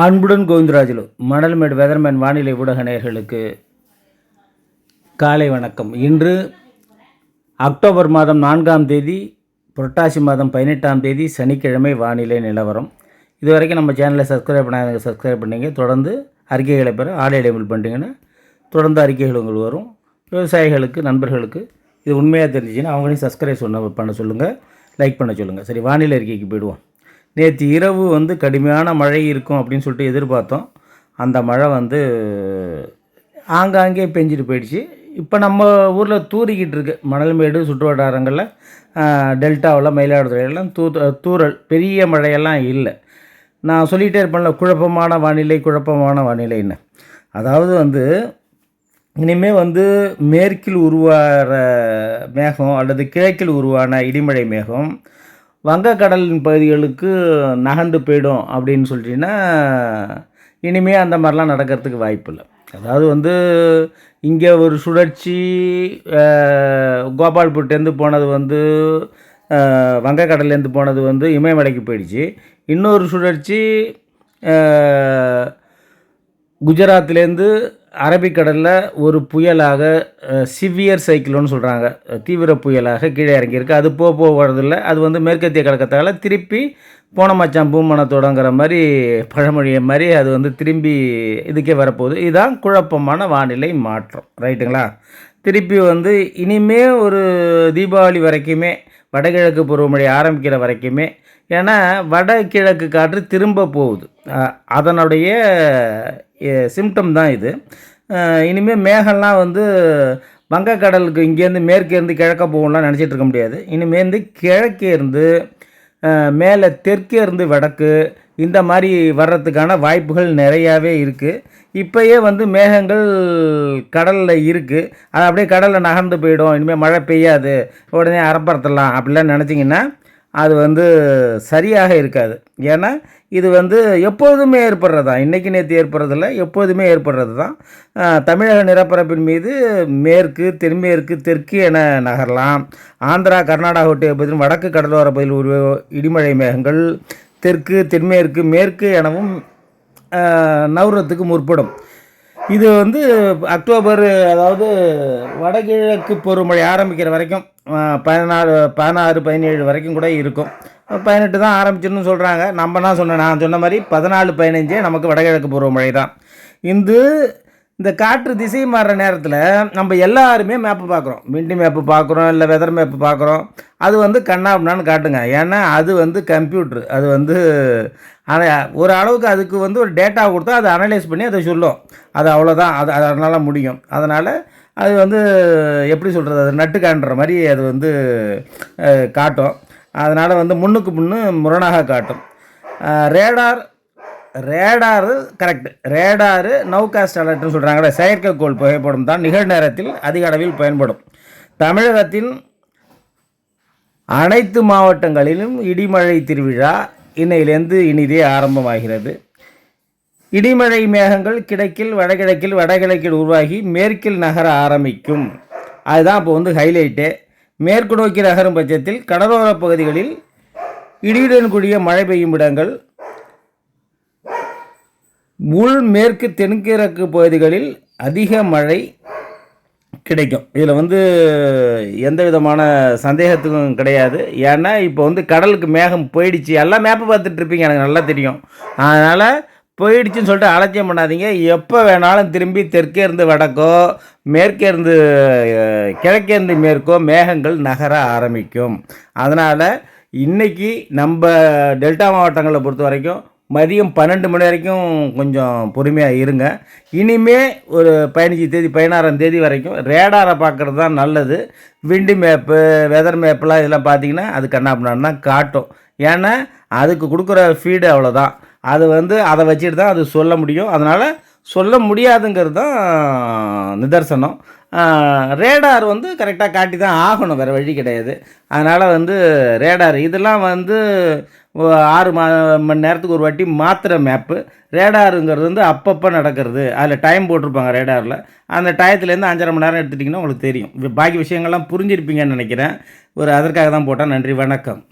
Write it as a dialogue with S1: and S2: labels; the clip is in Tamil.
S1: அன்புடன் கோவிந்தராஜலு மணல்மேடு வெதர்மேன் வானிலை ஊடக நேயர்களுக்கு காலை வணக்கம். இன்று அக்டோபர் மாதம் நான்காம் தேதி புரட்டாசி மாதம் பதினெட்டாம் தேதி சனிக்கிழமை வானிலை நிலவரம். இது வரைக்கும் நம்ம சேனலை சப்ஸ்கிரைப் பண்ணாதவங்க சப்ஸ்கிரைப் பண்ணிங்க. தொடர்ந்து அறிக்கைகளை பெற ஆடை டேபிள் பண்ணிட்டீங்கன்னா தொடர்ந்து அறிக்கைகள் உங்களுக்கு வரும். விவசாயிகளுக்கு நண்பர்களுக்கு இது உண்மையாக தெரிஞ்சிச்சுன்னா அவங்களையும் சப்ஸ்கிரைப் சொன்ன பண்ண சொல்லுங்கள் லைக் பண்ண சொல்லுங்கள் சரி வானிலை அறிக்கைக்கு போயிடுவோம். நேற்று இரவு வந்து கடுமையான மழை இருக்கும் அப்படின்னு சொல்லிட்டு எதிர்பார்த்தோம். அந்த மழை வந்து ஆங்காங்கே பெஞ்சிட்டு போயிடுச்சு. இப்போ நம்ம ஊரில் தூறிக்கிட்டு இருக்கு. மணல்மேடு சுற்று வட்டாரங்களில் டெல்டாவில் மயிலாடுதுறையெல்லாம் தூ தூறல் பெரிய மழையெல்லாம் இல்லை. நான் சொல்லிகிட்டே இருப்பேன்ல குழப்பமான வானிலை குழப்பமான வானிலைன்னு. அதாவது வந்து இனிமேல் வந்து மேற்கில் உருவாகிற மேகம் அல்லது கிழக்கில் உருவான இடிமழை மேகம் வங்கக்கடலின் பகுதிகளுக்கு நகர்ந்து போயிடும் அப்படின்னு சொல்லிட்டீங்கன்னா இனிமேல் அந்த மாதிரிலாம் நடக்கிறதுக்கு வாய்ப்பு இல்லை அதாவது வந்து இங்கே ஒரு சுழற்சி அஹ், போனது வந்து வங்கக்கடல்லேருந்து போனது வந்து இமயமலைக்கு போயிடுச்சு. இன்னொரு சுழற்சி குஜராத்லேருந்து அரபிக்கடலில் ஒரு புயலாக சிவியர் சைக்கிளோன்னு சொல்கிறாங்க தீவிர புயலாக கீழே இறங்கியிருக்கு. அது போக போக வரதில்ல அது வந்து மேற்கத்திய கழகத்தால் திருப்பி போன மச்சான் பூமணத்தோடங்கிற மாதிரி பழமொழிய மாதிரி அது வந்து திரும்பி இதுக்கே வரப்போகுது. இதுதான் குழப்பமான வானிலை மாற்றம். ரைட்டுங்களா? திருப்பி வந்து இனிமே ஒரு தீபாவளி வரைக்குமே வடகிழக்கு பருவமழை ஆரம்பிக்கிற வரைக்குமே ஏன்னா வடகிழக்கு காற்று திரும்ப போகுது. அதனுடைய சிம்டம் தான் இது. இனிமேல் மேகம்லாம் வந்து வங்கக்கடலுக்கு இங்கேருந்து மேற்கேருந்து கிழக்க போகணும்லாம் நினச்சிட்டு இருக்க முடியாது. இனிமேருந்து கிழக்கே இருந்து மேலே தெற்கே இருந்து வடக்கு இந்த மாதிரி வர்றதுக்கான வாய்ப்புகள் நிறையாவே இருக்குது இப்போயே வந்து மேகங்கள் கடலில் இருக்குது அது அப்படியே கடலில் நகர்ந்து போயிடும். இனிமேல் மழை பெய்யாது. உடனே அறப்பறத்தலாம் அப்படிலாம் நினச்சிங்கன்னா அது வந்து சரியாக இருக்காது. ஏன்னா இது வந்து எப்போதுமே ஏற்படுறது தான் இன்றைக்கி நேற்று ஏற்படுறதில்ல எப்போதுமே ஏற்படுறது தான் தமிழக நிலப்பரப்பின் மீது மேற்கு தென்மேற்கு தெற்கு என நகரலாம். ஆந்திரா கர்நாடகா ஒட்டிய பகுதியில் வடக்கு கடலோர பகுதியில் உருவ இடிமழை மேகங்கள் தெற்கு தென்மேற்கு மேற்கு எனவும் நவுரத்துக்கு முற்படும். இது வந்து அக்டோபர் அதாவது வடகிழக்கு பருவமழை ஆரம்பிக்கிற வரைக்கும் பதினாறு பதினாலு பதினாறு பதினேழு வரைக்கும் கூட இருக்கும். பதினெட்டு தான் ஆரம்பிச்சிருன்னு சொல்கிறாங்க நம்ம நான் சொன்னேன் நான் சொன்ன மாதிரி பதினாலு பதினஞ்சே நமக்கு வடகிழக்கு பருவமழை தான். இந்து இந்த காற்று திசை மாறுற நேரத்தில் நம்ம எல்லாருமே மேப்பு பார்க்குறோம் விண்டி மேப்பு பார்க்குறோம் இல்லை வெதர் மேப்பு பார்க்குறோம் அது வந்து கண்ணா அப்படின்னான்னு காட்டுங்க. ஏன்னா அது வந்து கம்ப்யூட்ரு அது வந்து ஒரு அளவுக்கு அதுக்கு வந்து ஒரு டேட்டா கொடுத்தா அதை அனலைஸ் பண்ணி அதை சொல்லும். அது அவ்வளோதான் அது அதனால் முடியும். அதனால் அது வந்து எப்படி சொல்கிறது அது நட்டு காண்ற மாதிரி அது வந்து காட்டும். அதனால் வந்து முன்னுக்கு முன்னு முரணாக காட்டும். Radar radar correct radar nowcast அலர்ட்னு சொல்கிறாங்களே செயற்கைக்கோள் புகைப்படம் தான் நிகழ்நேரத்தில் அதிக அளவில் பயன்படும். தமிழகத்தின் அனைத்து மாவட்டங்களிலும் இடிமழை திருவிழா இன்னையிலேருந்து இனிதே ஆரம்பமாகிறது. இடிமழை மேகங்கள் கிழக்கில் வடகிழக்கில் வடகிழக்கில் உருவாகி மேற்கில் நகர ஆரம்பிக்கும். அதுதான் இப்போ வந்து ஹைலைட்டு மேற்கு நோக்கி நகரும் பட்சத்தில் கடலோரப் பகுதிகளில் இடியுடன் கூடிய மழை பெய்யும் இடங்கள் உள் மேற்கு தென்கிழக்கு பகுதிகளில் அதிக மழை கிடைக்கும். இதில் வந்து எந்த விதமான சந்தேகத்துக்கும் கிடையாது. ஏன்னா இப்போ வந்து கடலுக்கு மேகம் போயிடுச்சு. எல்லாம் மேப்பை பார்த்துட்ருப்பீங்க. எனக்கு நல்லா தெரியும். அதனால் போயிடுச்சுன்னு சொல்லிட்டு அலட்சியம் பண்ணாதீங்க. எப்போ வேணாலும் திரும்பி தெற்கே இருந்து வடக்கோ மேற்கே இருந்து கிழக்கே இருந்து மேற்கோ மேகங்கள் நகர ஆரம்பிக்கும். அதனால் இன்னைக்கு நம்ம டெல்டா மாவட்டங்களை பொறுத்த வரைக்கும் மதியம் பன்னெண்டு மணி வரைக்கும் கொஞ்சம் பொறுமையாக இருங்க. இனிமே ஒரு பதினஞ்சு தேதி பதினாறாம் தேதி வரைக்கும் ரேடாரை பார்க்குறது தான் நல்லது. விண்டு மேப்பு வெதர் மேப்பெலாம் இதெல்லாம் பார்த்தீங்கன்னா அது கண்ணாப்பினான்னு தான் காட்டும். ஏன்னா அதுக்கு கொடுக்குற ஃபீடு அவ்வளோதான் அது வந்து அதை வச்சுட்டு தான் அது சொல்ல முடியும். அதனால் சொல்ல முடியாதுங்கிறது தான் நிதர்சனம். ரேடார் வந்து கரெக்டாக காட்டி தான் ஆகணும். வேறு வழி கிடையாது. அதனால் வந்து ரேடார் இதெல்லாம் வந்து ஆறு மா மணி நேரத்துக்கு ஒரு வாட்டி மாத்திர மேப்பு ரேடாருங்கிறது வந்து அப்பப்போ நடக்கிறது. அதில் டைம் போட்டிருப்பாங்க ரேடாரில். அந்த டயத்துலேருந்து அஞ்சரை மணி நேரம் எடுத்துட்டிங்கன்னா உங்களுக்கு தெரியும். பாக்கி விஷயங்கள்லாம் புரிஞ்சிருப்பீங்கன்னு நினைக்கிறேன். ஒரு அதற்காக தான் போட்டால் நன்றி. வணக்கம்.